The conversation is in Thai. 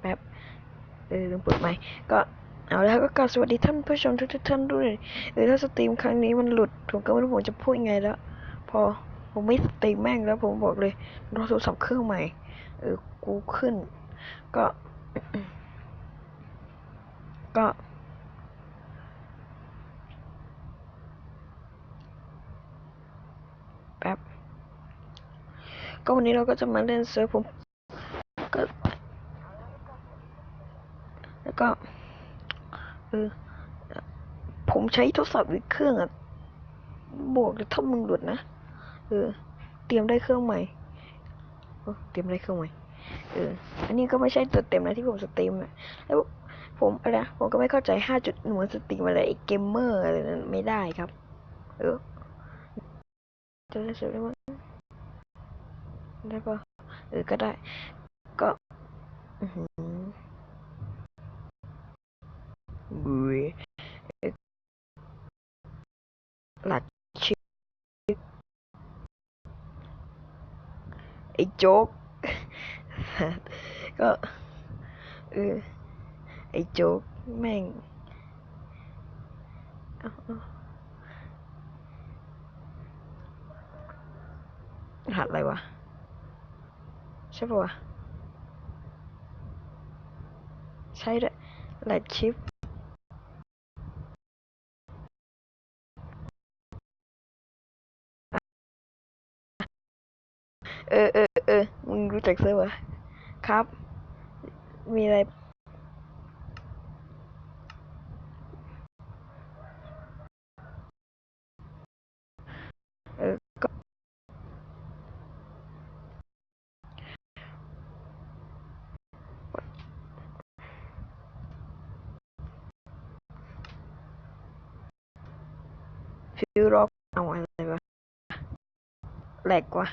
แป๊บเออลืมเปิดไมค์ก็เอาแล้วก็กราบสวัสดีท่านผู้ชมทุกๆท่านด้วย เออถ้าสตรีมครั้งนี้มันหลุดผมก็ไม่รู้ผมจะพูดยังไงแล้ว พอผมไม่สตรีมแม่งแล้วผมบอกเลยรอโทรศัพท์เครื่องใหม่ เออกูขึ้น ก็ ก็แป๊บก็วันนี้เราก็จะมาเล่นเซิร์ฟผมก็ แล้วก็เออผมใช้โทรศัพท์อีกเครื่องอะบอกถ้ามึงหลุดนะเออ เตรียมได้เครื่องใหม่เตรียมได้เครื่องใหม่เอออันนี้ก็ไม่ใช่ตัวเต็มนะที่ผมสตรีมอะแล้วผมอะไรนะผมก็ไม่เข้าใจห้าจุดหน่วยสตรีมอะไรไอ้เกมเมอร์อะไรนั้นไม่ได้ครับ เออจะได้เสร็จได้มั้งได้ปะเออก็ได้ ก็อือ หือบุยเอ่อหลัดชิปไอ้โจ๊กก็เออไอ้โจ๊กแม่งหัสอะไรวะ ใช่ปะวะ ใช่ด้วยรหัสชิป เออเออเออมึงรู้จักเซิร์ฟเหรอครับ มีอะไร เออก็ฟิวร็อกเอาอะไรวะแหลกว่ะ